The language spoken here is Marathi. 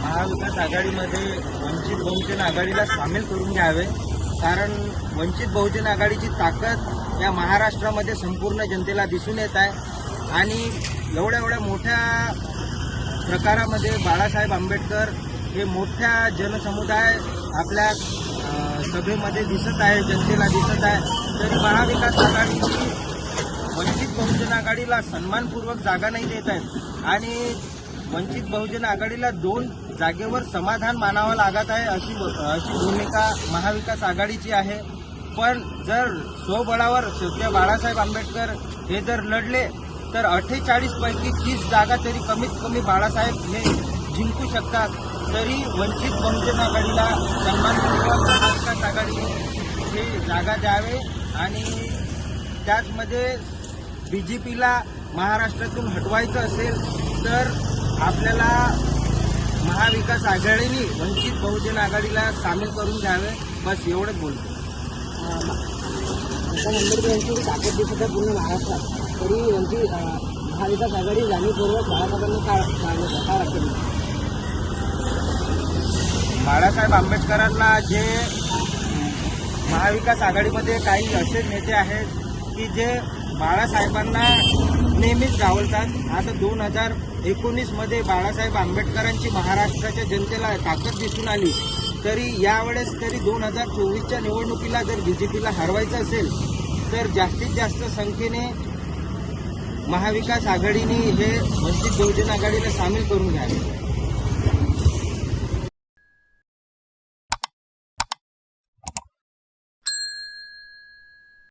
महाविकास आघाडीमध्ये वंचित बहुजन आघाडीला सामील करून घ्यावे. कारण वंचित बहुजन आघाडीची ताकद या महाराष्ट्रामध्ये संपूर्ण जनतेला दिसून येत आहे. आणि एवढ्या एवढ्या मोठ्या प्रकारामध्ये बाळासाहेब आंबेडकर हे मोठ्या जनसमुदाय आपल्या सभेमध्ये दिसत आहे जनतेला दिसत आहे. तरी महाविकास आघाडीची बहुजन आघाडीला सन्मानपूर्वक जागा नाही देत आहेत. आणि वंचित बहुजन आघाडीला दोन जागेवर समाधान मानावं लागत आहे अशी अशी भूमिका महाविकास आघाडीची आहे. पण जर स्वबळावर त्या बाळासाहेब आंबेडकर हे जर लढले तर अठ्ठेचाळीस पैकी तीस जागा तरी कमीत कमी बाळासाहेब हे जिंकू शकतात. तरी वंचित बहुजन आघाडीला सन्मानपूर्वक महाविकास आघाडीने हे जागा द्यावे आणि त्याचमध्ये बी जे पीला महाराष्ट्रातून हटवायचं असेल तर आपल्याला महाविकास आघाडीने वंचित बहुजन आघाडीला सामील करून घ्यावे. बस एवढंच बोलतो. आंबेडकर यांची ताकद दिसत आहे पूर्ण महाराष्ट्रात तरी यांची महाविकास आघाडी जाणीवपूर्वक बाळासाहेबांना वाटते बाळासाहेब आंबेडकरांना जे महाविकास आघाडीमध्ये काही असे नेते आहेत की जे बाळासाहेबांना नेहमीच डावलतात आता दोन हजार एकोणीसमध्ये बाळासाहेब आंबेडकरांची महाराष्ट्राच्या जनतेला ताकद दिसून आली. तरी यावेळेस तरी दोन हजार चोवीसच्या निवडणुकीला जर बी जे पीला हरवायचं असेल तर जास्तीत जास्त संख्येने महाविकास आघाडीने हे वंचित बहुजन आघाडीला सामील करून घ्यावे.